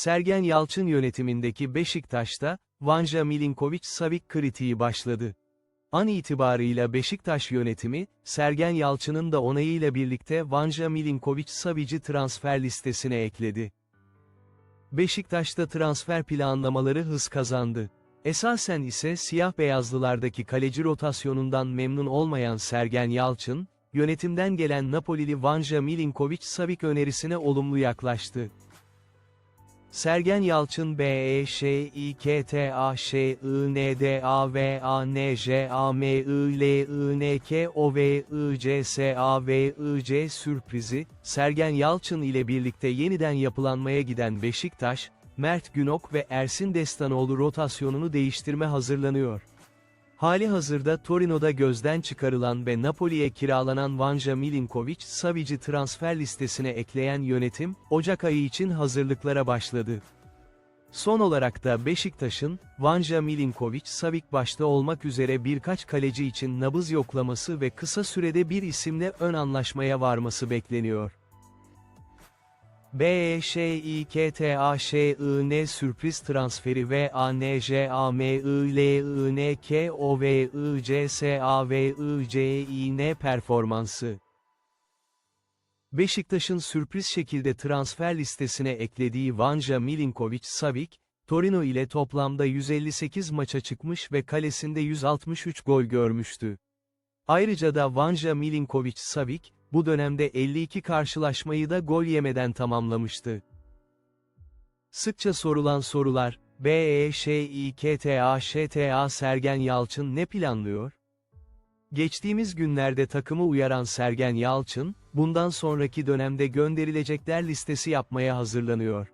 Sergen Yalçın yönetimindeki Beşiktaş'ta, Vanja Milinkovic-Savic kritiği başladı. An itibarıyla Beşiktaş yönetimi, Sergen Yalçın'ın da onayıyla birlikte Vanja Milinkovic-Savic'i transfer listesine ekledi. Beşiktaş'ta transfer planlamaları hız kazandı. Esasen ise siyah beyazlılardaki kaleci rotasyonundan memnun olmayan Sergen Yalçın, yönetimden gelen Napolili Vanja Milinkovic-Savic önerisine olumlu yaklaştı. Sergen Yalçın B E Ş İ K T A Ş I N D A V A N J A M I L I N K O V I C S A V I C sürprizi, Sergen Yalçın ile birlikte yeniden yapılanmaya giden Beşiktaş, Mert Günok ve Ersin Destanoğlu rotasyonunu değiştirme hazırlanıyor. Hali hazırda Torino'da gözden çıkarılan ve Napoli'ye kiralanan Vanja Milinkovic-Savic'i transfer listesine ekleyen yönetim, Ocak ayı için hazırlıklara başladı. Son olarak da Beşiktaş'ın, Vanja Milinkovic-Savic başta olmak üzere birkaç kaleci için nabız yoklaması ve kısa sürede bir isimle ön anlaşmaya varması bekleniyor. B E Ş İ K T A Ş I N sürpriz transferi ve A N J A M I L I N K O V I C S A V I C I N performansı. Beşiktaş'ın sürpriz şekilde transfer listesine eklediği Vanja Milinkovic-Savic, Torino ile toplamda 158 maça çıkmış ve kalesinde 163 gol görmüştü. Ayrıca da Vanja Milinkovic-Savic, bu dönemde 52 karşılaşmayı da gol yemeden tamamlamıştı. Sıkça sorulan sorular, B E Ş İ K T A Ş T A Sergen Yalçın ne planlıyor? Geçtiğimiz günlerde takımı uyaran Sergen Yalçın, bundan sonraki dönemde gönderilecekler listesi yapmaya hazırlanıyor.